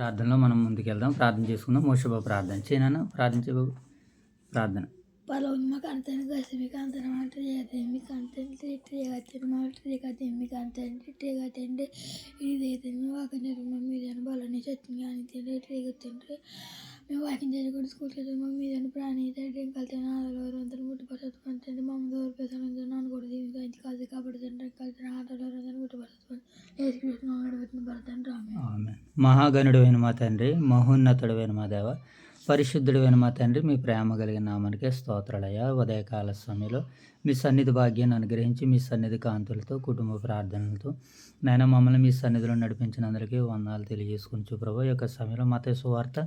ప్రార్థనలో మనం ముందుకెళ్దాం. ప్రార్థన చేసుకుందాం. మోషభ ప్రార్థన చేయనా ప్రార్థించే బాబు. ప్రార్థన. పలవ్ మా కంటే మీ కంటే మీ కంటే మీ కంటే మీ కంటే మీ కంటే మీ కంటే మీ కంటే మీ కంటే మీ కంటే మీ కంటే మీ కంటే మీ మేము వాకింగ్ చేయకుండా స్కూల్కి వెళ్తే మమ్మీ దాని ప్రాణి కలితే ఆటలో అందరూ ముట్టుపడుతుంది మా అమ్మ దూరం నాన్న కూడా దీనికి కలిసి కలిసి కాబట్టి కలిసి ఆటలో అందరూ ముట్టుపడుతుంది వేసుకుని పెట్టిన రామే. మా తండ్రి మహోన్నతుడైన మా దేవ పరిశుద్ధుడైన మా తండ్రి మీ ప్రేమ కలిగిన నామానికి స్తోత్రాలయ ఉదయకాల సమయంలో మీ సన్నిధి భాగ్యాన్ని అనుగ్రహించి మీ సన్నిధి కాంతులతో కుటుంబ ప్రార్థనలతో నాయన మమ్మల్ని మీ సన్నిధిలో నడిపించినందరికీ వందాలు తెలియజేసుకుని చూప్రభు యొక్క సమయంలో మత సువార్త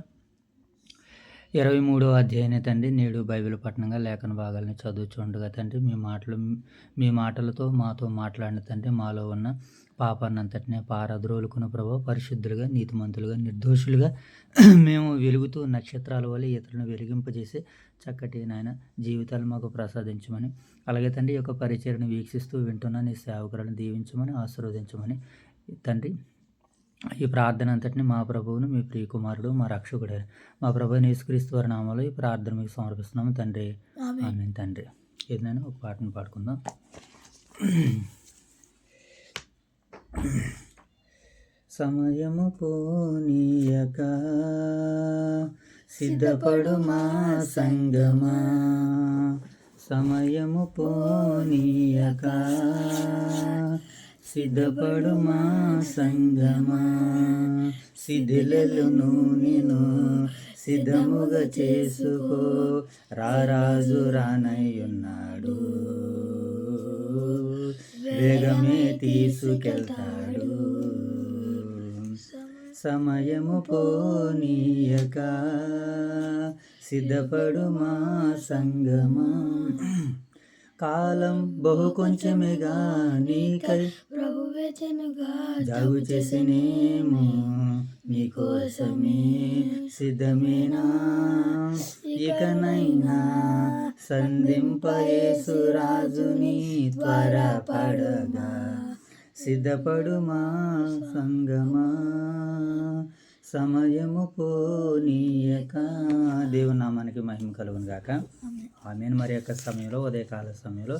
ఇరవై మూడో అధ్యాయనే తండ్రి నేడు బైబిల్ పట్టణంగా లేఖన భాగాలను చదువుచుండగా తండ్రి మీ మాటలు మీ మాటలతో మాతో మాట్లాడిన తండ్రి మాలో ఉన్న పాపాన్నంతటినే పారద్రోలుకున్న ప్రభావ పరిశుద్ధులుగా నీతిమంతులుగా నిర్దోషులుగా మేము వెలుగుతూ నక్షత్రాల వల్ల ఇతరులను వెలిగింపజేసి చక్కటి నాయన జీవితాలు మాకు ప్రసాదించమని అలాగే తండ్రి యొక్క పరిచయను వీక్షిస్తూ వింటున్న నీ సేవకులను దీవించమని ఆశీర్వదించమని తండ్రి ఈ ప్రార్థన అంతటిని మా ప్రభువును మీ ప్రియకుమారుడు మా రక్షకుడే మా ప్రభు యేసుక్రీస్తు వారి నామంలో ఈ ప్రార్థన మీకు సమర్పిస్తున్నాము తండ్రి. ఆమె తండ్రి. ఏదైనా ఒక పాటను పాడుకుందాం. సమయము పోనీయక సిద్ధపడు మా సంగమా? సమయము పోనీయక సిద్ధపడుమా సంగమా? శిథిలలను నేను సిద్ధముగా చేసుకో. రారాజు రానయ్యున్నాడు. వేగమే తీసుకెళ్తాడు. సమయము పోనీయక. సిద్ధపడుమా సంగమా? కాలం బహు కొంచెమేగా నీకై జాగు చేసినేమో మీకోసమే సిద్ధమేనా? ఇకనైనా సంధింపయేసు రాజుని త్వరపడగా సిద్ధపడు మా సంగమా? సమయము పోనీయక. దేవునామానికి మహిమ కలుగును గాక. ఆమెను. మరి యొక్క సమయంలో ఉదయకాల సమయంలో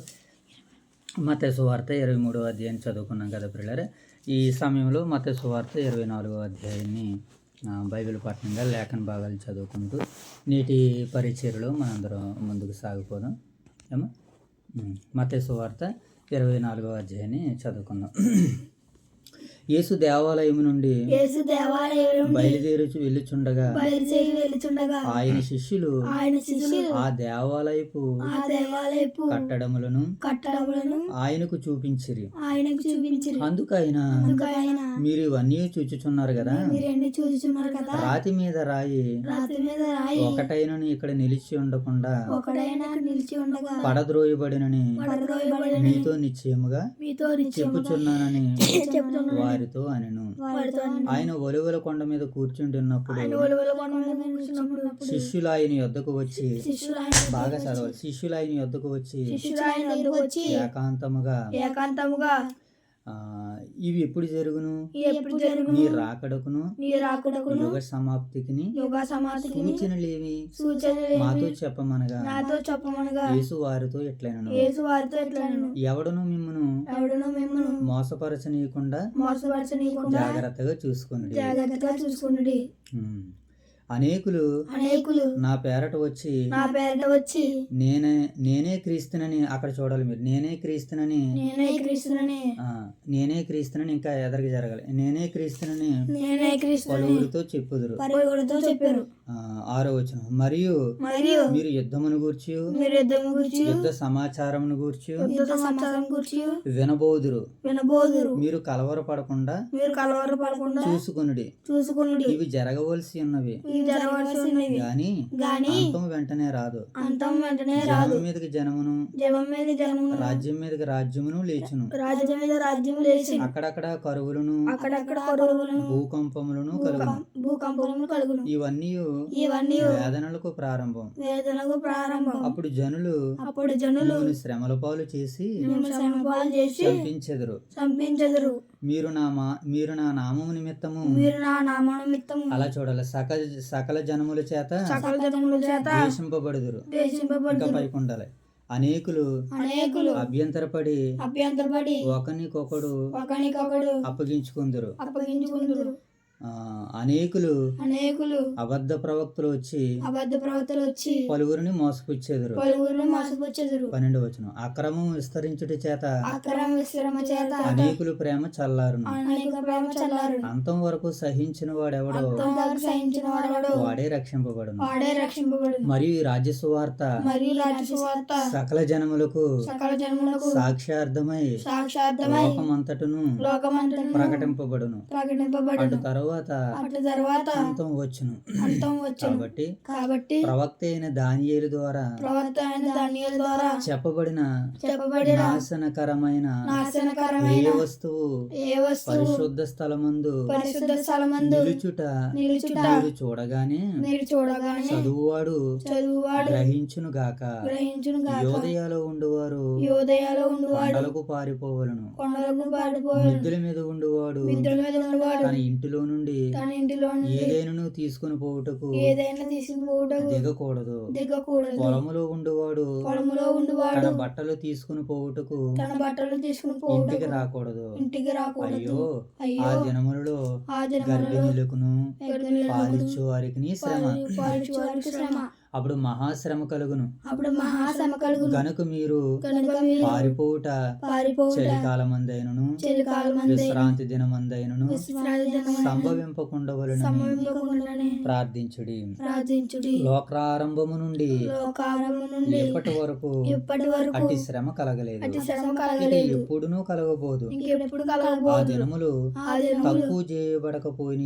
మత సువార్త ఇరవై మూడవ అధ్యాయం చదువుకున్నాం కదా పిల్లరే ఈ సమయంలో మత సువార్త ఇరవై నాలుగవ అధ్యాయాన్ని బైబిల్ పట్టణంగా లేఖన భాగాలు చదువుకుంటూ నేటి పరిచయలో మనందరం ముందుకు సాగిపోదాం. ఏమో? మత సువార్త ఇరవై నాలుగవ అధ్యాయాన్ని చదువుకుందాం. యేసు దేవాలయం నుండి యేసు దేవాలయం బయలుదేరి వెళ్ళుచుండగా బయలుదేరి వెళ్తుండగా ఆయన శిష్యులు ఆయన శిష్యులు ఆ దేవాలయపు ఆ దేవాలయపు కట్టడములను కట్టడములను ఆయనకు చూపించిరి. ఆయనకు చూపించారు. అందుకు ఆయన ఆయన మీరు ఇవన్నీ చూచుచున్నారు కదా? మీరెన్ని చూస్తున్నారు కదా? రాతి మీద రాయి రాత్రి మీద రాయి ఒకటైనను ఇక్కడ నిలిచి ఉండకుండా ఒకడైనా నిలిచి ఉండగా పడద్రోయబడినని పడద్రోయబడిన మీతో నిశ్చయముగా మీతో చెప్పుచున్నానని చెప్తున్నాను వారితో అనెను. ఆయన ఒలువల కొండ మీద కూర్చుంటున్నప్పుడు ఒలువల కొండ మీద కూర్చున్నప్పుడు శిష్యులు ఆయన యొద్దకు వచ్చి బాగా చదవాలి. శిష్యులు ఆయన యొద్దకు వచ్చి ఏకాంతముగా ఏకాంతముగా ఇవి ఎప్పుడు జరుగును? ఎప్పుడు జరుగును? నీ రాకడకును? యుగ సమాధికి సూచనలేవి? సూచనలు మాతో చెప్పమనగా? నాతో చెప్పమనగా? యేసు వారితో ఎట్లైనను యేసు వారితో ఎట్లను ఎవడను మిమ్మను? ఎవడను మిమ్మల్ని మోసపరచనీయకుండా? మోసపరచనీయకుండా? జాగ్రత్తగా చూసుకుని జాగ్రత్తగా చూసుకున్నది అనేకులు అనేకులు నా పేరట వచ్చి నా పేరిట వచ్చి నేనే నేనే క్రీస్తునని అక్కడ చూడాలి మీరు. నేనే క్రీస్తునని నేనే క్రీస్తునని నేనే క్రీస్తునని ఇంకా ఎదరికి జరగాలి. నేనే క్రీస్తునని నేనే పలువురితో చెప్పుదురు. పరిగొడుతో చెప్పారు. ఆ, ఆరో వచనం. మరియు మరియు మీరు యుద్ధమును గూర్చి మీరు యుద్ధం గురించి యుద్ధ సమాచారమును గూర్చి యుద్ధ సమాచారం గురించి వినబోదురు. వినబోదురు. మీరు కలవరపడకుండా మీరు కలవర పడకుండా చూసుకునుడి. ఉన్నవి ఇవి జరగవలసి ఉన్నవి. గాని గాని అంతం వెంటనే రాదు. అంతం వెంటనే జనం మీదకి జనమును జనం మీద జనము రాజ్యం మీదకి రాజ్యమును లేచును. రాజ్యం మీద రాజ్యం లేచి అక్కడక్కడ కరువులను అక్కడక్కడ కరువులను భూకంపములను కలుగును. భూకంపములు కలుగును. ఇవన్నీ ఇవన్నీ వేదనలకు ప్రారంభం. వేదనకు ప్రారంభం. అప్పుడు జనులు అప్పుడు జనులు శ్రమల పాలు చేసి మేము శ్రమపాలు చేసి చంపించెదరు. చంపించదురు. మీరు నా మా మీరు నా నామము నిమిత్తము మీరు నా నామ నిమిత్తము అలా చూడాలి. సకల సకల జనముల చేత సకల జనముల చేత దేశింపబడుదురు ఇంకా దేశింపబడు పైకి ఉండాలి అనేకులు అనేకులు అభ్యంతరపడి అభ్యంతరపడి ఒకనికొకడు ఒకరికొకడు అప్పగించుకుందరు. అప్పగించుకుందురు. అనేకులు అనేకులు అబద్ధ ప్రవక్తలు వచ్చి అబద్ధ ప్రవర్తలు వచ్చి పలువురిని మోసపుచ్చేదురు. పలువురిని మోసపుచ్చెదరు. పన్నెండు వచనం. అక్రమం విస్తరించుట చేత అక్రమ విశ్రమ చేత అనేకులు ప్రేమ చల్లారును. అనేక ప్రేమ చల్లారు అంతం వరకు సహించిన వాడెవడో సహించిన వాడు వాడే రక్షింపబడును. వాడే రక్షింపబడు మరియు రాజ్య సువార్త మరియు రాజసువార్త సకల జనములకు సకల జన్మలకు సాక్ష్యార్థమై సాక్షార్థమై లోకమంతటను లోకమంతటను ప్రకటింపబడును. ప్రకటింపబడు అటు తరువాత అంతం వచ్చును. అంతం వచ్చును. కాబట్టి కాబట్టి ప్రవక్త అయిన దానియేలు ద్వారా ప్రవక్త అయిన ధాన్యాల ద్వారా చెప్పబడిన చెప్పబడిన నాశనకరమైన ఏ నాశనకరమైన వస్తువు ఏ వస్తువు పరిశుద్ధ స్థలమందు పరిశుద్ధ స్థలమందు నిలుచుట నిలుచుట మీరు చూడగానే మీరు చూడగానే చదువువాడు చదువువాడు గ్రహించును గాక. గ్రహించును గాక. యోదయాలో ఉండువారు యోదయాలో ఉండువాడు కొండలకు పారిపోవలను. కొండలకు పాడిపోయాడు మిద్దెల మీద ఉండువాడు మిద్రుల మీద ఉన్నవాడు తన ఇంటిలో నుండి తన ఇంటిలో నుండి ఏదైనాను తీసుకుని పోవుటకు ఏదైనా తీసుకుపోవటకు దిగకూడదు. దిగకూడదు. పొలములో ఉండువాడు పొలములో తన ఉండువాడు బట్టలు తీసుకుని పోవుటకు తన బట్టలు తీసుకుని ఇంటికి పోవటకు రాకూడదు. ఇంటికి రాకూడదు. అయ్యో ఆ అయ్యో దినములలో ఆ జనములలో గర్భిణులకును గర్భిణులకు పాలిచ్చు వారికి శ్రమ. పాలిచ్చు వారికి శ్రమ. అప్పుడు మహాశ్రమ కలుగును. అప్పుడు మహాశ్రమ కలుగును. గనుక మీరు కనుక మీరు చలికాలమందైనను చలికాలమందే విశ్రాంతి దినమందైనను విశ్రాంతి దినమందు సంభవింపకుండవలనని సంభవింపకుండానే ప్రార్థించుడి. ప్రార్థించుడి. లోకారంభము నుండి ఇప్పటి వరకు ఇప్పటి వరకు అట్టి శ్రమ కలగలేదు. అతి శ్రమ కలగలేదు. ఎప్పుడునూ కలగబోదు. ఇంకెప్పుడు కలగబోదు. ఆ దినములు తక్కువ చేయబడకపోయిన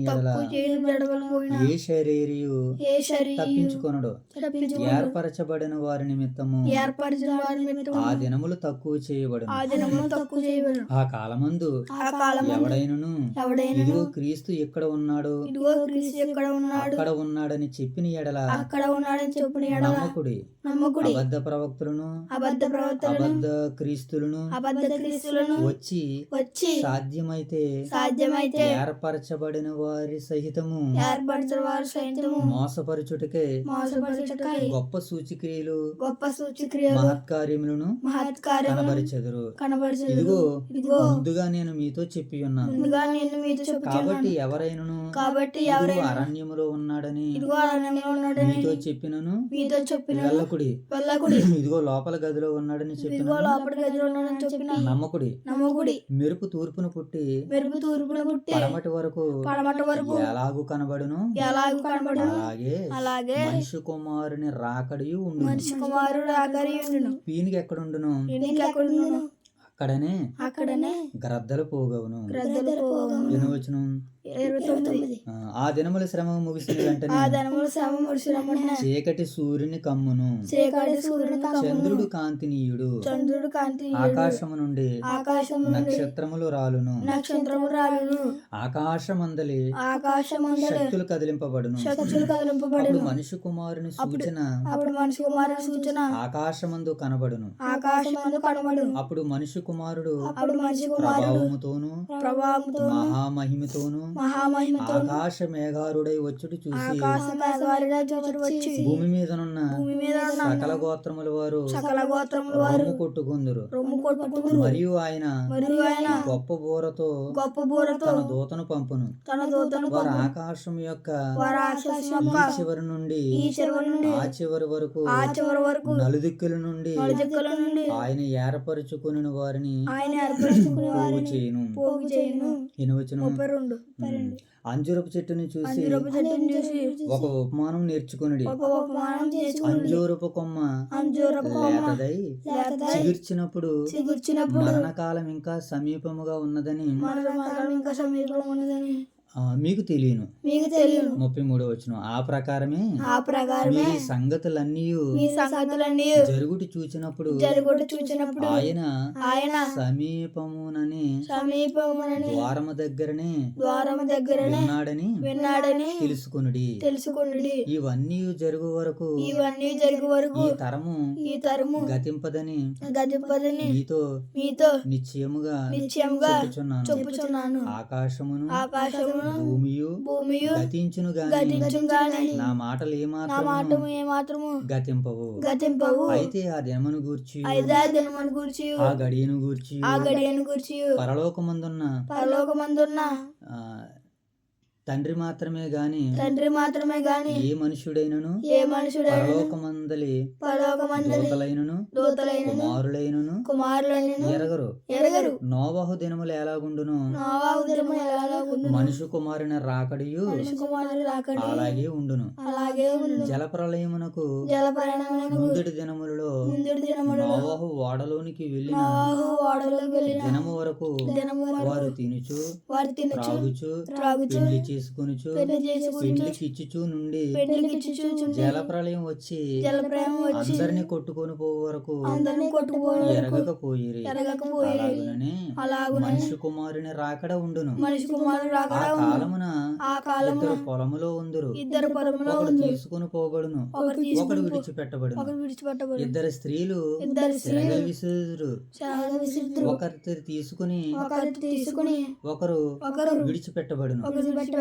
ఏ శరీరియు తప్పించుకొనడు. తప్పించుకొని ఏర్పరచబడిన వారి నిమిత్తము. ఏర్పరిచిన వారి నిమిత్తం ఆ దినములు తక్కువ చేయబడును. ఆ దినము తక్కువ చేయబడు ఆ కాలమందు ఆ కాలం ఎవడైనను? ఎవడైనా ఇదిగో క్రీస్తు ఎక్కడ ఉన్నాడు? ఇదిగో క్రీస్తు ఎక్కడ ఉన్నాడు? అక్కడ ఉన్నాడని చెప్పిన ఎడల అక్కడ ఉన్నాడని చెప్పిన ఎడల నమ్మకుడి. నమ్మకుడి. అబద్ధ ప్రవక్తలను అబద్ధ ప్రవర్తనను అబద్ధ క్రీస్తులను అబద్ధ క్రీస్తులను వచ్చి వచ్చి సాధ్యమైతే సాధ్యమైతే ఏర్పరచబడిన వారి సహితము ఏర్పరిచిన వారు సైతము మోసపరచుటకే మోసపరచుటకై గొప్ప సూచిక్రియలు గొప్ప సూచక్రియలు మహత్కార్యములను మహత్కార్యములను కనబరిచెదరు. కనబరచదు ఇదిగో ఇదిగో ముందుగా నేను మీతో చెప్పి ఉన్నాను ముందుగా నేను మీతో చెప్పుచున్నాను. కాబట్టి ఎవరైనను కాబట్టి ఇదిగో ఎవరైనా అరణ్యములో ఉన్నాడని ఇదిగో అరణ్యంలో ఉన్నాడని మీతో చెప్పినను. మీతో చెప్పిన వెళ్ళకుడి. వెళ్ళకుడి. ఇదిగో లోపల గదిలో ఉన్నాడని ఇదిగో చెప్పిన లోపల గదిలో ఉన్నాడని చెప్పిన నమ్మకుడి. నమ్మకుడి. మెరుపు తూర్పును పుట్టి మెరుపు తూర్పున పుట్టి పడమటి వరకు పడమట వరకు ఎలాగు కనబడును? ఎలాగూ కనబడును? అలాగే అలాగే. మనిషి కుమారుని రాకడియు ఉండు మనిషి కుమారుడు ఆకరి ఉండును. పీనికి ఎక్కడుండును ఇంటికి ఎక్కడుండును అక్కడనే అక్కడనే గ్రద్దలు పోగవును. గ్రద్దలు పోగను ఎనువచనం ఇరవై తొమ్మిది. ఆ, దినముల శ్రమ ముగిసిన వెంటనే ఆ ధనములు శ్రమ ముడిసిరమ్మన్న చీకటి సూర్యుని కమ్మును. చీకటి సూర్యుని కమ్మును. చంద్రుడు కాంతినీయుడు. చంద్రుడు కాంతి ఆకాశము నుండి ఆకాశం నుండి నక్షత్రములు రాలును. నక్షత్రము రాలును. ఆకాశమందలి ఆకాశమందలి శక్తులు కదిలింపబడును. శక్తులు కదిలింపబడును. అప్పుడు మనిషి కుమారుని సూచన అప్పుడు మనిషి కుమారుడు సూచన ఆకాశమందు కనబడును. ఆకాశమందు కనబడు అప్పుడు మనిషి కుమారుడు అప్పుడు మనిషి కుమారుడు ప్రభావముతోను ప్రభావంతో మహామహిమతోను మహామహిమతో ఆకాశ మేఘారుడై వచ్చుడు చూసి భూమి మీదనున్న భూమి మీద ఉన్న సకల గోత్రముల వారు సకల గోత్రముల వారు కొట్టుకుందరు. రొమ్ము కొట్టుకురు మరియు ఆయన మరియు ఆయన గొప్ప బోరతో గొప్ప బూరతో తన దూతను పంపును. తన దూతను వారు ఆకాశం యొక్క వారు ఆకాశం యొక్క చివరి నుండి ఈ చివరి నుండి ఆ చివరి వరకు ఆ చివరి వరకు నలుదిక్కుల నుండి దిక్కుల నుండి ఆయన ఏర్పరచుకుని వారిని ఆయన ఏర్పరచుకునే పోగు వారిని చేయను. పోగు చేయను. ఎనువచనం ముప్పై రెండు. అంజురపు చెట్టుని చూసి అంజూరపు చెట్టును చూసి ఒక ఉపమానం నేర్చుకునుడి. ఒక ఉపమానం చేసుకుని అంజూరపు కొమ్మ అంజూరపు కొమ్మ లేతదై చిగుర్చినప్పుడు చిగుర్చినప్పుడు మరణకాలం ఇంకా సమీపముగా ఉన్నదని మన మరణం ఇంకా సమీపం ఉన్నదని మీకు తెలియను. మీకు తెలియను. ముప్పై మూడో వచ్చిన ఆ ప్రకారమే ఆ ప్రకారమే మీ సంగతులన్నీ మీ సంగతులన్నీ జరుగుటి చూచినప్పుడు జరుగుడు చూచినప్పుడు ఆయన ఆయన సమీపమునని సమీపమునని ద్వారము దగ్గరనే ద్వారము దగ్గరనే ఉన్నాడని విన్నాడని తెలుసుకొనుడి. తెలుసుకున్నది ఇవన్నీ జరుగు వరకు ఇవన్నీ జరిగే వరకు ఈ తరము ఈ తరము గతింపదని గతిపదని మీతో మీతో నిశ్చయముగా నిశ్చయముగా చెప్పుచున్నాను. ఆకాశమును ఆకాశమును భూమియు భూమియు గతించును గాని గతించుగాని నా మాటలు ఏమాత్రము గతింపవు. గతింపవు. అయితే ఆ దినమును గూర్చి దినమును గూర్చి ఆ గడియను గూర్చి ఆ గడియను గూర్చి పరలోకమందున్న పరలోకమందున్న ఆ, తండ్రి మాత్రమే గాని తండ్రి మాత్రమే గాని ఏ మనుష్యుడైనను ఏ మనుషుడైన పరలోకమందలి పరలోకమందని దూతలైనను దూతలైన కుమారులైనను కుమారులైన ఎరగరు. ఎరగరు. నోవహు దినములు ఎలాగుండును? నోవాహు దినము ఎలాగుండును? మనుషు కుమారుని రాకడియు మనిషి కుమారుడు రాకడి అలాగే ఉండును. అలాగే ఉంది జలప్రలయమునకు జలపయణమునకు ముందుటి దినములలో ముందుడి దినముడు నోవహు ఓడలోనికి వెళ్ళిన నోవాహు ఓడలోకి వెళ్ళిన దినము వరకు దినము వరకు వారు తినుచు వారు తినచ్చు త్రాగుచు త్రాగుచు చేసుకొనుచు చేసుకుని ఇచ్చుచు నుండి ఇచ్చుచుండి జలప్రలయం వచ్చి అందరిని కొట్టుకొని పోవు వరకు ఎరగకపోయిరి. అలాగుననే మనిషి కుమారుని రాకడ ఉండును. ఆ కాలమున ఇద్దరు పొలములో ఉందరు. ఒకడు తీసుకుని పోబడును. ఒకరు ఒకడు విడిచిపెట్టబడును. విడిచిపెట్టబడి ఇద్దరు స్త్రీలు ఇద్దరు విసురు ఒకరి తీసుకుని ఒకరు తీసుకుని ఒకరు ఒకరు విడిచిపెట్టబడును.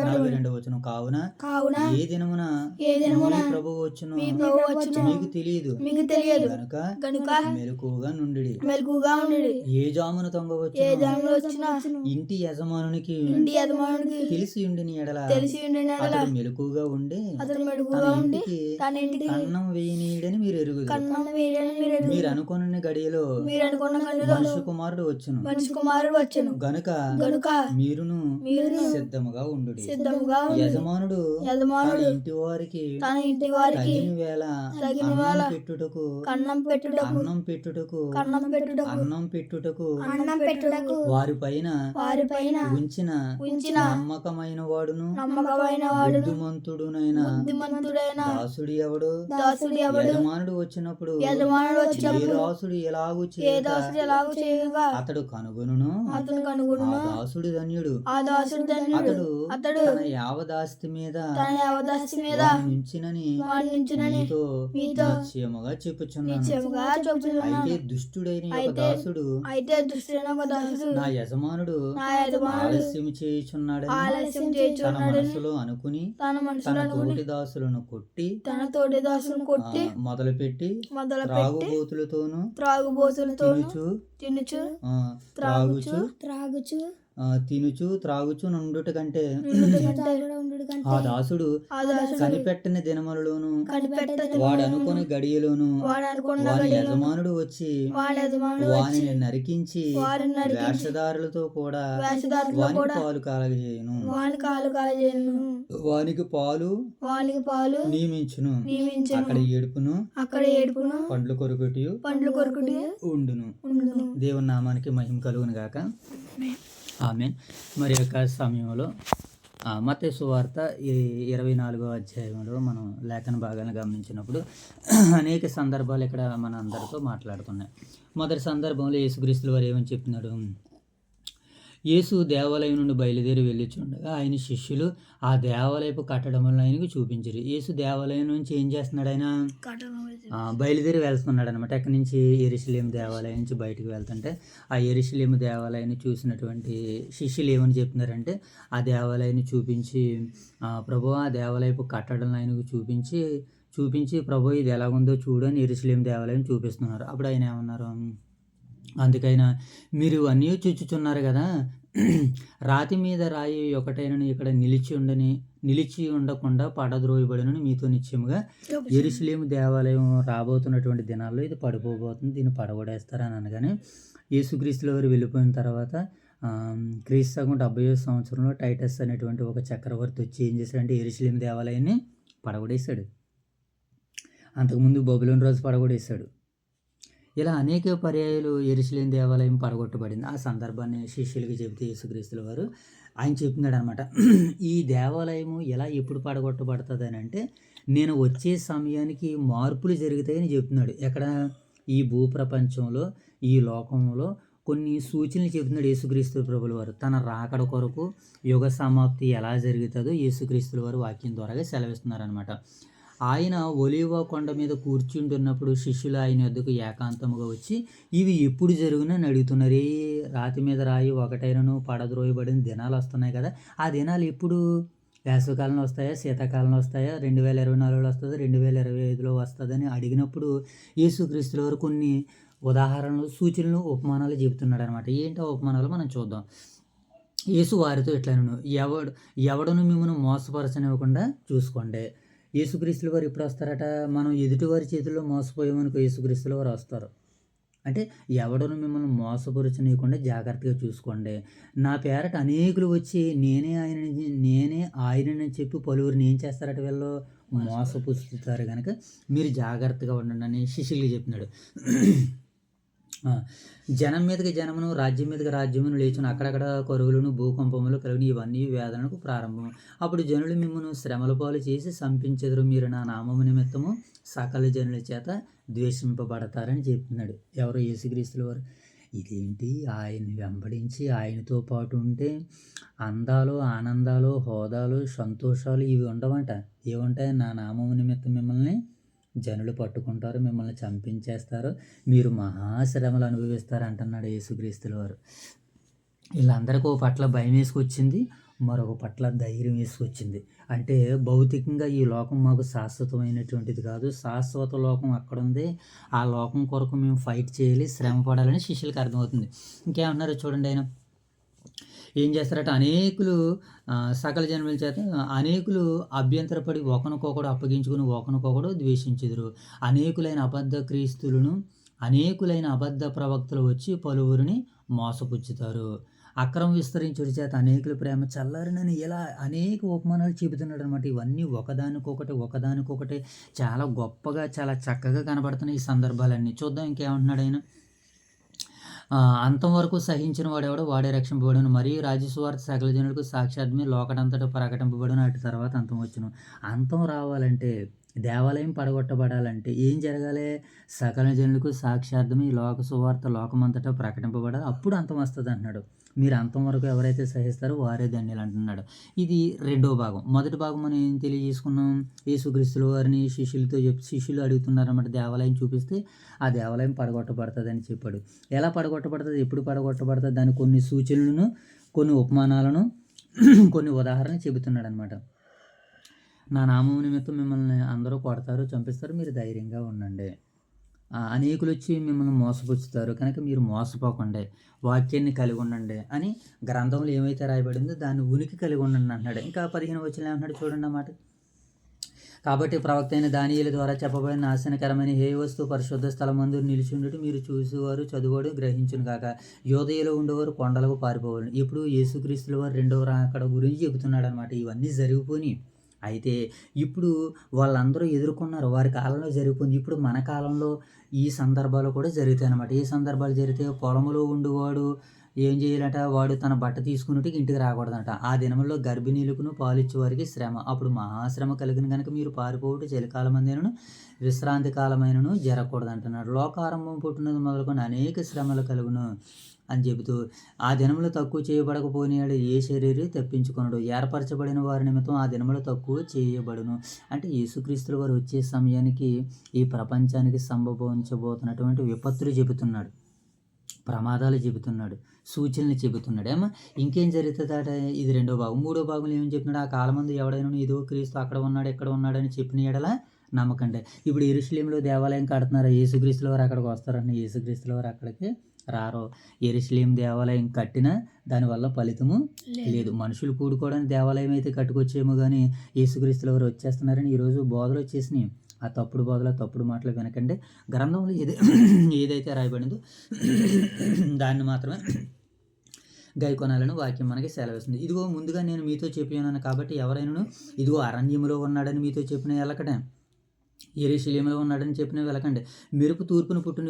నలభై రెండు వచ్చును కావున కావున ఏ దినమున ఏ దినమున మీ ప్రభు వచ్చును? మీ ప్రభు వచ్చును? మీకు తెలియదు. మీకు తెలియదు. గనుక గనుక మెలకుగా నుండి మెలకుగా ఉండేది ఏ జామున ఏ తొంగవచ్చు దానిలో వచ్చిన? ఇంటి యజమానునికి ఇంటి యజమానుడికి తెలిసి ఉండిని ఎడల. తెలిసి ఉండిన ఎడల. అతడు మెలకుగా ఉండి తన మెడుగుగా ఉండి తన ఇంటికి కన్నం వేయనీయడని మీరు ఎరుగుదు కన్నం వేయడని మీరు ఎరుగు. మీరు అనుకున్న గడియలో మీరు అనుకున్న గంటలో మనుషు కుమారుడు వచ్చును. మనిషి కుమారుడు వచ్చును. గనుక గనుక మీరును మీరు సిద్ధముగా ఉండు సిద్ధముగా. యజమానుడు యజమానుడు ఇంటి వారికి తన ఇంటి వారికి తగిన వేళ తగిన వేళ పెట్టుటకు కన్నం పెట్టుటకు అన్నం పెట్టుటకు కన్నం పెట్టుటకు అన్నం పెట్టుటకు అన్నం పెట్టుటకు వారి పైన వారి పైన ఉంచిన ఉంచిన నమ్మకమైన వాడును. నమ్మకమైన వాడు బుద్ధిమంతుడునైన బుద్ధిమంతుడైన దాసుడు ఎవడు? దాసుడు ఎవడు? యజమానుడు వచ్చినప్పుడు యజమానుడు వచ్చినప్పుడు దాసుడు ఎలాగూ ఏ దాసుడు ఎలాగో చేయగా? అతడు కనుగొనును. అతను ఆ కనుగొడును దాసుడు ధన్యుడు. ఆ దాసుడు ధన్యుడు. అతడు అతడు తన యావదాస్తి మీద తన అవదాస్తి మీద ఉంచినని వాడి నుంచునని మీతో మీతో నిశ్చయముగా చెప్పుచున్నాను. అయితే దుష్టుడైన ఒక దాసుడు అయితే దృష్టిలో ఒక దాసుడు నా యజమానుడు నా యజమానుడు ఆలస్యం చేయుచున్నాడని ఆలస్యం తన చేయుచున్నాడని మనసులో అనుకుని తన తన మనసులో తోటి దాసులను కొట్టి తన తోటి దాసులను కొట్టి మొదలుపెట్టి మొదలుపెట్టి త్రాగుబోతులతోనూ త్రాగుబోతులతో తినుచు. తినుచు. ఆ, త్రాగుచు. త్రాగుచు. తినుచు త్రాగుచు నుండుట కంటే ఆ దాసుడు కనిపెట్టని దినములలోను వాడు అనుకుని గడియలోను వాని యజమానుడు వచ్చి వానిని నరికించి వేషధారులతో కూడా వానికి పాలు కాలజేయను. వానికి పాలు వానికి పాలు నియమించును. అక్కడ ఏడుపును అక్కడ ఏడుపును పండ్లు కొరుకుటి పండ్లు కొరుకుటి ఉండును. ఉండును. దేవుని నామానికి మహిమ కలుగును గాక ఆమె. మరి యొక్క సమయంలో మత సువార్త ఈ ఇరవై నాలుగో అధ్యాయంలో మనం లేఖన భాగాన్ని గమనించినప్పుడు అనేక సందర్భాలు ఇక్కడ మన అందరితో మాట్లాడుతున్నాయి. మొదటి సందర్భంలో యేసుక్రీస్తుల వారు ఏమని చెప్తున్నాడు యేసు దేవాలయం నుండి బయలుదేరి వెళ్ళిచుండగా ఆయన శిష్యులు ఆ దేవాలయపు కట్టడములను ఆయనకు చూపించారు. యేసు దేవాలయం నుంచి ఏం చేస్తున్నాడు ఆయన? బయలుదేరి వెళ్తున్నాడు అనమాట అక్కడి నుంచి? ఎరిశిలేం దేవాలయం నుంచి బయటకు వెళ్తుంటే ఆ ఎరిశిలేము దేవాలయాన్ని చూసినటువంటి శిష్యులు ఏమని చెప్తున్నారంటే ఆ దేవాలయాన్ని చూపించి ప్రభు ఆ దేవాలయపు కట్టడం ఆయనకు చూపించి చూపించి ప్రభు ఇది ఎలాగుందో చూడు అని ఎరుసలేం దేవాలయం చూపిస్తున్నారు. అప్పుడు ఆయన ఏమన్నారు? అందుకైనా మీరు అన్నీ చూచుచున్నారు కదా రాతి మీద రాయి ఒకటైనను ఇక్కడ నిలిచి ఉండని నిలిచి ఉండకుండా పడద్రోయబడినని మీతో నిశ్చయముగా ఎరుసలేము దేవాలయం రాబోతున్నటువంటి దినాల్లో ఇది పడిపోబోతుంది దీన్ని పడగొడేస్తారని అనగానే యేసుక్రీస్తుల వారు వెళ్ళిపోయిన తర్వాత ఆ, క్రీస్తు శకం డెబ్బై సంవత్సరంలో టైటస్ అనేటువంటి ఒక చక్రవర్తి వచ్చి ఏం చేశాడంటే ఎరుసలేం దేవాలయాన్ని పడగొడేశాడు. అంతకుముందు బబులోని రోజు పడగొడేశాడు. ఇలా అనేక పర్యాయాలు ఎరుసలేని దేవాలయం పడగొట్టబడింది. ఆ సందర్భాన్ని శిష్యులకి చెబితే యేసుక్రీస్తుల వారు ఆయన చెప్తున్నాడు అనమాట ఈ దేవాలయము ఎలా ఎప్పుడు పడగొట్టబడుతుంది అని అంటే నేను వచ్చే సమయానికి మార్పులు జరుగుతాయని చెప్తున్నాడు. ఎక్కడ? ఈ భూప్రపంచంలో ఈ లోకంలో కొన్ని సూచనలు చెబుతున్నాడు యేసుక్రీస్తు ప్రభుల వారు. తన రాకడ కొరకు యుగ సమాప్తి ఎలా జరుగుతుందో యేసుక్రీస్తుల వారు వాక్యం ద్వారాగా సెలవిస్తున్నారనమాట ఆయన ఒలివ కొండ మీద కూర్చుంటున్నప్పుడు శిష్యులు ఆయన వద్దకు ఏకాంతముగా వచ్చి ఇవి ఎప్పుడు జరుగునని అడుగుతున్నారు. ఏ రాతి మీద రాయి ఒకటైనను పడద్రోయబడిన దినాలు వస్తున్నాయి కదా. ఆ దినాలు ఎప్పుడు? వేసవికాలంలో వస్తాయా? శీతాకాలంలో వస్తాయా? రెండు వేల ఇరవై నాలుగులో వస్తుంది? రెండు వేల ఇరవై ఐదులో వస్తుందని అడిగినప్పుడు యేసుక్రీస్తుల వారు కొన్ని ఉదాహరణలు సూచనలు ఉపమానాలు చెబుతున్నాడు అనమాట ఏంటో ఉపమానాలు మనం చూద్దాం. యేసు వారితో ఇట్లను ఎవడు ఎవడను మిమ్మల్ని మోసపరచనివ్వకుండా చూసుకోండి. యేసుక్రీస్తుల వారు ఎప్పుడు వస్తారట? మనం ఎదుటివారి చేతుల్లో మోసపోయామనుకో యేసుక్రీస్తుల వారు వస్తారు. అంటే ఎవడను మిమ్మల్ని మోసపరచనీయకుండా జాగ్రత్తగా చూసుకోండి. నా పేరట అనేకులు వచ్చి నేనే ఆయన నేనే ఆయనని చెప్పి పలువురిని ఏం చేస్తారట వీళ్ళు? మోసపుచ్చుతారు కనుక మీరు జాగ్రత్తగా ఉండండి అని శిష్యులు చెప్తున్నాడు. జనం మీదకి జనమును రాజ్యం మీదకి రాజ్యమును లేచును అక్కడక్కడ కరువులను భూకంపములు కలిగిన ఇవన్నీ వేదనకు ప్రారంభం అప్పుడు జనులు మిమ్మల్ని శ్రమల పాలు చేసి సంపించెదరు మీరు నా నామము నిమిత్తము. సకల జనుల చేత ద్వేషింపబడతారని చెప్తున్నాడు ఎవరో యేసుక్రీస్తుల వారు. ఇదేంటి? ఆయన్ని వెంబడించి ఆయనతో పాటు ఉంటే అందాలు ఆనందాలు హోదాలు సంతోషాలు ఇవి ఉండవంట. ఏముంటాయి? నా నామము నిమిత్తం మిమ్మల్ని జనులు పట్టుకుంటారు మిమ్మల్ని చంపించేస్తారు మీరు మహాశ్రమలు అనుభవిస్తారు అంటున్నాడు యేసుక్రీస్తుల వారు. వీళ్ళందరికీ ఒక పట్ల భయం వేసుకొచ్చింది మరొక పట్ల ధైర్యం వేసుకొచ్చింది. అంటే భౌతికంగా ఈ లోకం మాకు శాశ్వతమైనటువంటిది కాదు శాశ్వత లోకం అక్కడ ఉంది ఆ లోకం కొరకు మేము ఫైట్ చేయాలి శ్రమ పడాలని శిష్యులకు అర్థమవుతుంది. ఇంకేమన్నారు చూడండి ఆయన? ఏం చేస్తారట? అనేకులు సకల జన్మల చేత అనేకులు అభ్యంతరపడి ఒకరికొకడు అప్పగించుకుని ఒకరికొకడు ద్వేషించుదురు. అనేకులైన అబద్ధ క్రీస్తులను అనేకులైన అబద్ధ ప్రవక్తలు వచ్చి పలువురిని మోసపుచ్చుతారు. అక్రమం విస్తరించుడి చేత అనేకుల ప్రేమ చల్లారినని ఇలా అనేక ఉపమానాలు చెబుతున్నాడు అనమాట ఇవన్నీ ఒకదానికొకటి ఒకదానికొకటి చాలా గొప్పగా చాలా చక్కగా కనబడుతున్నాయి ఈ సందర్భాలన్నీ. చూద్దాం ఇంకేమంటున్నాడు ఆయన. అంతం వరకు సహించిన వాడేవాడు వాడే రక్షింపబడును. మరియు రాజస్వార్థ సకల జనులకు సాక్షాత్మి లోకటంతటా ప్రకటింపబడును అటు తర్వాత అంతం వచ్చును. అంతం రావాలంటే దేవాలయం పడగొట్టబడాలంటే ఏం జరగాలి? సకల జనులకు సాక్షార్థం ఈ లోక సువార్త లోకమంతటా ప్రకటింపబడాలి. అప్పుడు అంతం వస్తుంది అంటున్నాడు మీరు అంతం వరకు ఎవరైతే సహిస్తారో వారే ధన్యులు అంటున్నాడు. ఇది రెండో భాగం. మొదటి భాగం మనం ఏం తెలియజేసుకున్నాం? యేసుక్రీస్తుల వారిని శిష్యులతో చెప్పి శిష్యులు అడుగుతున్నారన్నమాట. దేవాలయం చూపిస్తే ఆ దేవాలయం పడగొట్టబడుతుంది అని చెప్పాడు. ఎలా పడగొట్టబడుతుంది? ఎప్పుడు పడగొట్టబడుతుంది? దాని కొన్ని సూచనలను కొన్ని ఉపమానాలను కొన్ని ఉదాహరణ చెబుతున్నాడు అనమాట నా నామం నిమిత్తం మిమ్మల్ని అందరూ కొడతారు చంపిస్తారు మీరు ధైర్యంగా ఉండండి. అనేకులు వచ్చి మిమ్మల్ని మోసపుచ్చుతారు. కనుక మీరు మోసపోకండి. వాక్యాన్ని కలిగి ఉండండి అని గ్రంథంలో ఏమైతే రాయబడిందో దాన్ని ఉనికి కలిగి ఉండండి అంటున్నాడు. ఇంకా పదిహేను వచ్చిన ఏమంటున్నాడు చూడండి అన్నమాట కాబట్టి ప్రవక్త అయిన దానియుల ద్వారా చెప్పబడిన నాశనకరమైన ఏ వస్తువు పరిశుద్ధ స్థలమందు నిలిచి మీరు చూసేవారు చదువుడు గ్రహించును కాక యోదయలో ఉండేవారు కొండలకు పారిపోవాలి ఇప్పుడు యేసుక్రీస్తుల వారు రెండవ అక్కడ గురించి చెబుతున్నాడు అనమాట ఇవన్నీ జరిగిపోయి అయితే ఇప్పుడు వాళ్ళందరూ ఎదుర్కొన్నారు. వారి కాలంలో జరిగిపోయింది. ఇప్పుడు మన కాలంలో ఈ సందర్భాలు కూడా జరుగుతాయి అనమాట ఏ సందర్భాలు జరిగితే పొలంలో ఉండేవాడు ఏం చేయాలట? వాడు తన బట్ట తీసుకున్నట్టు ఇంటికి రాకూడదంట. ఆ దినంలో గర్భిణీలకును పాలిచ్చే వారికి శ్రమ. అప్పుడు మహాశ్రమ కలిగిన కనుక మీరు పారిపోవట చలికాలమందేనను విశ్రాంతి కాలమైనను జరగకూడదంటున్నాడు. లోకారంభం పుట్టినది మొదలుకొని అనేక శ్రమలు కలుగును. అని చెబుతూ ఆ దినములు తక్కువ చేయబడకపోయినాడు ఏ శరీరం తప్పించుకున్నాడు ఏర్పరచబడిన వారి నిమిత్తం ఆ దినములు తక్కువ చేయబడును. అంటే యేసుక్రీస్తుల వారు వచ్చే సమయానికి ఈ ప్రపంచానికి సంభవించబోతున్నటువంటి విపత్తులు చెబుతున్నాడు. ప్రమాదాలు చెబుతున్నాడు. సూచనలు చెబుతున్నాడు. ఏమో ఇంకేం జరుగుతుందట? ఇది రెండో భాగం. మూడో భాగంలో ఏమని చెప్తున్నాడు ఆ కాలమందు ఎవడైనా ఇదో క్రీస్తు అక్కడ ఉన్నాడు ఎక్కడ ఉన్నాడని చెప్పిన ఎడలా నమ్మకండి. ఇప్పుడు ఎరుసలేంలో దేవాలయం కడుతున్నారు? యేసుక్రీస్తుల వారు అక్కడికి వస్తారండి యేసుక్రీస్తుల వారు అక్కడికి రారో. ఎరుసలేం దేవాలయం కట్టినా దానివల్ల ఫలితము లేదు. మనుషులు కూడుకోవడానికి దేవాలయం అయితే కట్టుకొచ్చేమో కానీ యేసుక్రీస్తుల వారు వచ్చేస్తున్నారని ఈరోజు బోధలు వచ్చేసినాయి. ఆ తప్పుడు బోధలు తప్పుడు మాటలు వినకండి. గ్రంథంలో ఏది ఏదైతే రాయబడిందో దాన్ని మాత్రమే గైకొనాలని వాక్యం మనకి సెలవిస్తుంది. ఇదిగో ముందుగా నేను మీతో చెప్పినాను కాబట్టి ఎవరైనా ఇదిగో అరణ్యములో ఉన్నాడని మీతో చెప్పిన వెళ్ళకటే. ఎరుశలేములో ఉన్నాడని చెప్పిన వెళ్ళకండి. మెరుపు తూర్పును పుట్టిన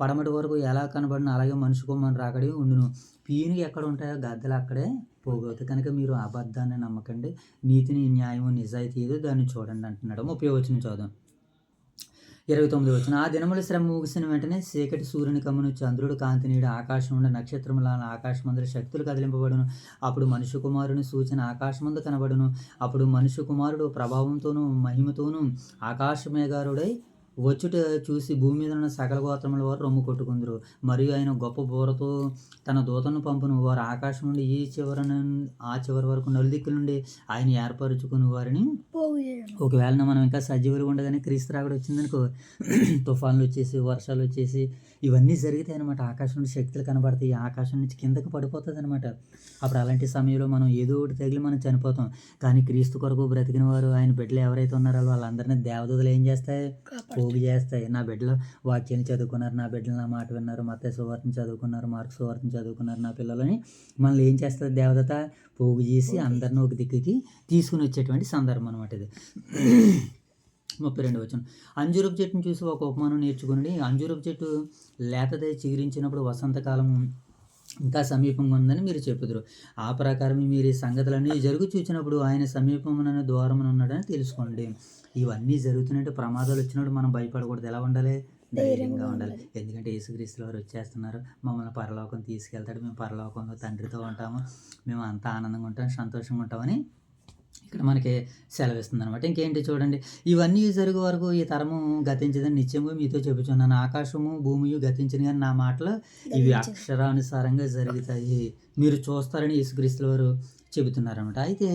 పడమటి వరకు ఎలా కనబడిన అలాగే మనిషి మన రాకడి ఉండును. పీనుగు ఎక్కడ ఉంటాయో గద్దలు అక్కడే పోగవుతాయి. కనుక మీరు అబద్ధాన్ని నమ్మకండి. నీతిని న్యాయము నిజాయితీ ఏదో దాన్ని చూడండి అంటున్నాడు. ముప్పై వచ్చిన చదువు ఇరవై తొమ్మిది వచ్చిన ఆ దినముల శ్రమ ముగిసిన వెంటనే చీకటి సూర్యుని కమ్మును చంద్రుడు కాంతి నీడు ఆకాశం ఉండే నక్షత్రముల ఆకాశమందుల శక్తులు కదిలింపబడును. అప్పుడు మనుష్య కుమారుని సూచన ఆకాశమందు కనబడును. అప్పుడు మనుష్య కుమారుడు ప్రభావంతోనూ మహిమతోనూ ఆకాశమేగారుడై వచ్చుట చూసి భూమి మీద ఉన్న సకల గోత్రముల వారు రొమ్ము కొట్టుకుందరు. మరియు ఆయన గొప్ప బోరతో తన దూతను పంపును. వారు ఆకాశం నుండి ఈ చివర ఆ చివరి వరకు నలుదిక్కుల నుండి ఆయన ఏర్పరచుకుని వారిని. ఒకవేళ మనం ఇంకా సజీవులుగా ఉండగానే క్రీస్తు రాకడ వచ్చిందనుకో తుఫాన్లు వచ్చేసి వర్షాలు వచ్చేసి ఇవన్నీ జరుగుతాయి అనమాట ఆకాశం నుండి శక్తులు కనబడతాయి. ఆకాశం నుంచి కిందకి పడిపోతుంది అనమాట అప్పుడు అలాంటి సమయంలో మనం ఏదో ఒకటి తగిలి మనం చనిపోతాం. కానీ క్రీస్తు కొరకు బ్రతికిన వారు ఆయన బిడ్డలు ఎవరైతే ఉన్నారో వాళ్ళందరినీ దేవదూతలు ఏం చేస్తాయి? పోగు చేస్తాయి నా బిడ్డలు వాక్యాన్ని చదువుకున్నారు నా బిడ్డలు నా మాట విన్నారు మత సువార్తను చదువుకున్నారు మార్క్ సువార్తను చదువుకున్నారు నా పిల్లలని మనల్ని ఏం చేస్తుంది దేవదత పోగు చేసి అందరిని ఒక దిక్కుకి తీసుకుని వచ్చేటువంటి సందర్భం అనమాట ఇది. ముప్పై రెండు వచ్చిన అంజూరపు చెట్టును చూసి ఒక ఉపమానం నేర్చుకుని అంజూరపు చెట్టు లేతదై చిగురించినప్పుడు వసంతకాలం ఇంకా సమీపంగా ఉందని మీరు చెప్పుదురు. ఆ ప్రకారం మీరు ఈ సంగతులన్నీ జరుగు చూచినప్పుడు ఆయన సమీపమున ద్వారమున ఉన్నాడని తెలుసుకోండి. ఇవన్నీ జరుగుతున్నట్టు ప్రమాదాలు వచ్చినప్పుడు మనం భయపడకూడదు. ఎలా ఉండాలి? ధైర్యంగా ఉండాలి. ఎందుకంటే యేసుక్రీస్తుల వారు వచ్చేస్తున్నారు. మమ్మల్ని పరలోకం తీసుకెళ్తాడు. మేము పరలోకంలో తండ్రితో ఉంటాము. మేము అంతా ఆనందంగా ఉంటాం సంతోషంగా ఉంటామని ఇక్కడ మనకి సెలవిస్తుంది అనమాట ఇంకేంటి చూడండి. ఇవన్నీ జరిగే వరకు ఈ తరము గతించదని నిత్యము మీతో చెబుతున్నాను ఆకాశము భూమియు గతించిన కానీ నా మాటలు ఇవి అక్షరానుసారంగా జరుగుతాయి. మీరు చూస్తారని యేసుక్రీస్తుల వారు చెబుతున్నారనమాట అయితే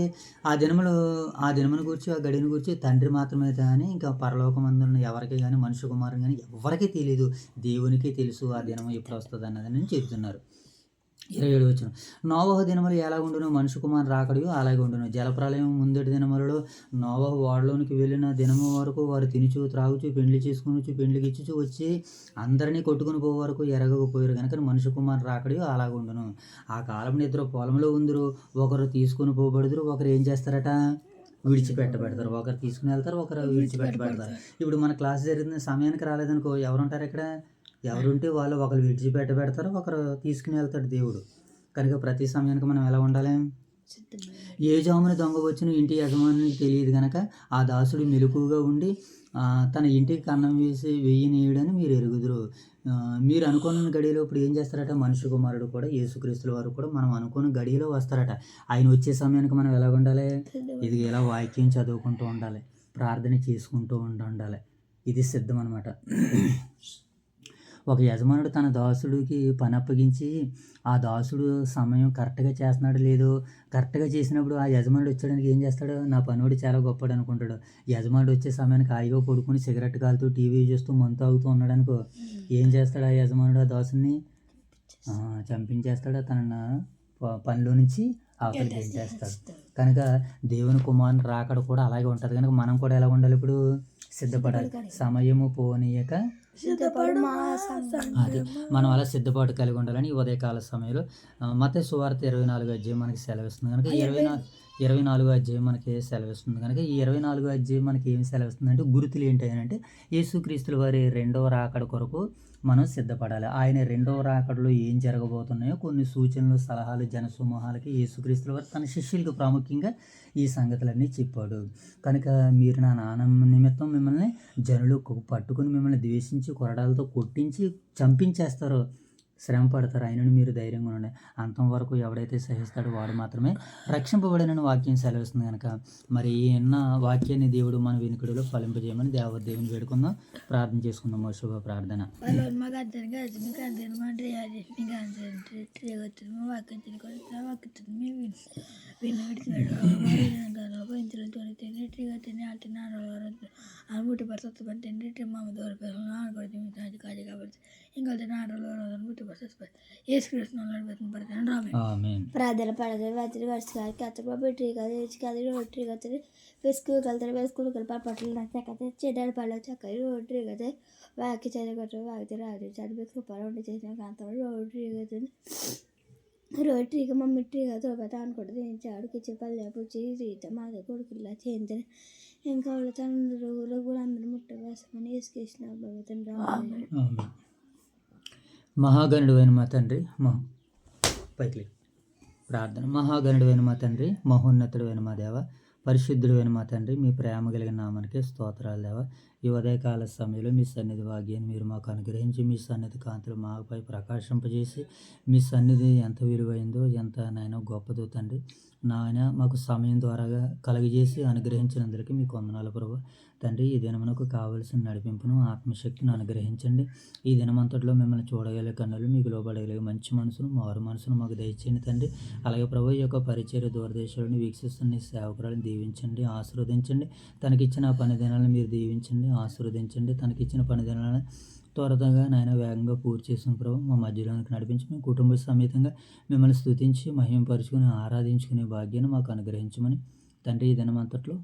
ఆ దినములు ఆ దినమును గురించి ఆ గడిని గురించి తండ్రి మాత్రమే కానీ ఇంకా పరలోకమందున్న ఎవరికి కానీ మనుషు కుమారుని కానీ ఎవరికీ తెలియదు దేవునికి తెలుసు ఆ దినం ఎప్పుడు వస్తుంది అన్నదని చెబుతున్నారు. ఇరవై ఏడు వచ్చిన. నోవహ దినములు ఎలాగుండును మనుషు కుమారు రాకడియో అలాగే ఉండును. జలప్రలయం ముందటి దినములలో నోవహ వాడలోనికి వెళ్ళిన దినము వరకు వారు తినుచు త్రాగుచు పెండ్లి చేసుకుని పెండ్లికి ఇచ్చుచు వచ్చి అందరినీ కొట్టుకుని పోయే వరకు ఎరగకపోయారు కనుక మనుషు కుమారు రాకడియో అలాగుండును ఆ కాలం ఇద్దరు పొలంలో ఉందరు. ఒకరు తీసుకుని పోబడుదురు. ఒకరు ఏం చేస్తారట? విడిచిపెట్టబెడతారు. ఒకరు తీసుకుని వెళ్తారు. ఒకరు విడిచిపెట్టబెడతారు. ఇప్పుడు మన క్లాస్ జరిగిన సమయానికి రాలేదనుకో ఎవరు ఉంటారు ఇక్కడ? ఎవరుంటే వాళ్ళు ఒకరు విడిచిపెట్టబెడతారు ఒకరు తీసుకుని వెళ్తాడు దేవుడు. కనుక ప్రతి సమయానికి మనం ఎలా ఉండాలి? ఏ జామున దొంగ వచ్చిన ఇంటి యజమానికి తెలియదు కనుక ఆ దాసుడు మెలకుగా ఉండి తన ఇంటికి కన్నం వేసి వెయ్యినేయుడని మీరు ఎరుగుదురు. మీరు అనుకున్న గడియలో ఇప్పుడు ఏం చేస్తారట? మనుషు కుమారుడు కూడా యేసుక్రీస్తుల వారు కూడా మనం అనుకున్న గడియలో వస్తారట. ఆయన వచ్చే సమయానికి మనం ఎలా ఉండాలి? ఇది ఇలా వాక్యం చదువుకుంటూ ఉండాలి? ప్రార్థన చేసుకుంటూ ఉండ ఉండాలి. ఇది సిద్ధం అనమాట ఒక యజమానుడు తన దాసుడికి పని అప్పగించి ఆ దాసుడు సమయం కరెక్ట్గా చేస్తున్నాడు లేదో కరెక్ట్గా చేసినప్పుడు ఆ యజమానుడు వచ్చాడానికి ఏం చేస్తాడు? నా పనివాడు చాలా గొప్పడు అనుకుంటాడు. యజమానుడు వచ్చే సమయానికి హాయిగా పడుకుని సిగరెట్ కాలుతూ టీవీ చూస్తూ మందు తాగుతూ ఉన్నాడు అనుకో ఏం చేస్తాడు ఆ యజమానుడు ఆ దాసుని చంపించేస్తాడు. తన పనిలో నుంచి అవతలికి ఏం చేస్తాడు? కనుక దేవుని కుమారుని రాకడ కూడా అలాగే ఉంటుంది. కనుక మనం కూడా ఎలా ఉండాలి ఇప్పుడు? సిద్ధపడాలి. సమయము పోనీయక సిద్ధపడు అది మనం అలా సిద్ధపాటు కలిగి ఉండాలని ఉదయకాల సమయంలో మత సువార్త ఇరవై నాలుగు అధ్యాయం మనకి సెలవిస్తుంది కనుక ఇరవై నాలుగు ఇరవై నాలుగు అధ్యాయం మనకి సెలవిస్తుంది కనుక ఈ ఇరవై నాలుగు అధ్యాయం మనకి ఏం సెలవిస్తుంది అంటే గుర్తులు ఏంటి అని అంటే యేసుక్రీస్తుల వారి రెండవ రాకడ కొరకు మనం సిద్ధపడాలి. ఆయన రెండవ రాకడలో ఏం జరగబోతున్నాయో కొన్ని సూచనలు సలహాలు జనసమూహాలకి యేసుక్రీస్తుల వారు తన శిష్యులకు ప్రాముఖ్యంగా ఈ సంగతులన్నీ చెప్పాడు. కనుక మీరు నా నానమ్మ నిమిత్తం మిమ్మల్ని జనులు పట్టుకుని మిమ్మల్ని ద్వేషించి కొరడాలతో కొట్టించి చంపించేస్తారు. శ్రమ పడతారు ఆయనను మీరు ధైర్యంగా ఉండండి. అంతం వరకు ఎవడైతే సహిస్తాడో వాడు మాత్రమే రక్షింపబడిన వాక్యం సెలవిస్తుంది కనుక మరి ఈ ఉన్న వాక్యాన్ని దేవుడు మన వెనుకడిలో ఫలింపజేయమని దేవ దేవుని వేడుకుందాం. ప్రార్థన చేసుకుందాం. మా శుభ ప్రార్థన. వాళ్ళు మా పరిస్థితి మా దూర పేరు కాదు కాబట్టి ప్రార్థన రాత్రి వర్షాలు తెచ్చి కదా రోడ్డు వేసుకుని కలిపి పట్టలు నాకు చక్కతే చెడ్డాడు పళ్ళు చక్క రోడ్డు కదా వాకి చదివట్టు వాగితే రాదు చదివి కృపలు ఉండి చేసిన కాంతం రోడ్డు కదా రోడ్డు ఇక మమ్మీ ట్రీగా తోపత అనుకుంటుంది చాడు కిచ్చి పల్లె పుచ్చి రీత మాద కొడుకులా ఇంకా వాళ్ళ తండ్రులు కూడా అందరూ ముట్ట వేసుకొని వేసుకేసిన మహాగణుడు మా తండ్రి మా పైకి ప్రార్థన. మహాగణుడువైన మా తండ్రి మహోన్నతుడైన మా దేవ పరిశుద్ధుడైన మా తండ్రి మీ ప్రేమ కలిగిన నామానికి స్తోత్రాలు దేవ. ఈ ఉదయకాల సమయంలో మీ సన్నిధి భాగ్యాన్ని మీరు మాకు అనుగ్రహించి మీ సన్నిధి కాంతులు మాపై ప్రకాశింపజేసి మీ సన్నిధి ఎంత విలువైందో ఎంత నాయన గొప్పదో తండ్రి నాయన మాకు సమయం ద్వారాగా కలగజేసి అనుగ్రహించినందుకు మీకు వందనాలు ప్రభు. తండ్రి ఈ దినమునకు కావలసిన నడిపింపును ఆత్మశక్తిని అనుగ్రహించండి. ఈ దినమంతట్లో మిమ్మల్ని చూడగలిగే కన్నులు మీకు లోబడగలిగే మంచి మనసును మారు మనసును మాకు దయచేయండి తండ్రి. అలాగే ప్రభు ఈ యొక్క పరిచయ దూరదేశాలను వీక్షిస్తున్న ఈ సేవకురాలను దీవించండి ఆశీర్వదించండి. తనకిచ్చిన పని దినాలను మీరు దీవించండి ఆశీర్వదించండి. తనకిచ్చిన పని దినాలను త్వరగా నాయన వేగంగా పూర్తి చేసిన ప్రభు మా మధ్యలోనికి నడిపించి మీ కుటుంబ సమేతంగా మిమ్మల్ని స్థుతించి మహిమపరుచుకుని ఆరాధించుకునే భాగ్యాన్ని మాకు అనుగ్రహించమని తండ్రి ఈ దినమంతట్లో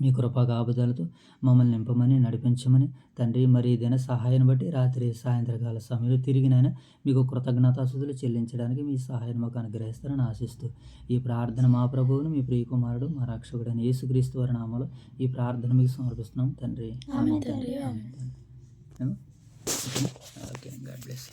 మీ కృపా కాపుదలతో మమ్మల్ని నింపమని నడిపించమని తండ్రి మరి ఈ దిన సహాయాన్ని బట్టి రాత్రి సాయంత్రకాల సమయంలో తిరిగినైనా మీకు కృతజ్ఞతాసుదులు చెల్లించడానికి మీ సహాయం మాకు అనుగ్రహిస్తారని ఆశిస్తూ ఈ ప్రార్థన మా ప్రభువును మీ ప్రియకుమారుడు మా రక్షకుడైన యేసుక్రీస్తు వారి నామలో ఈ ప్రార్థన మీకు సమర్పిస్తున్నాం. తండ్రి ఓకే గాడ్ బ్లెస్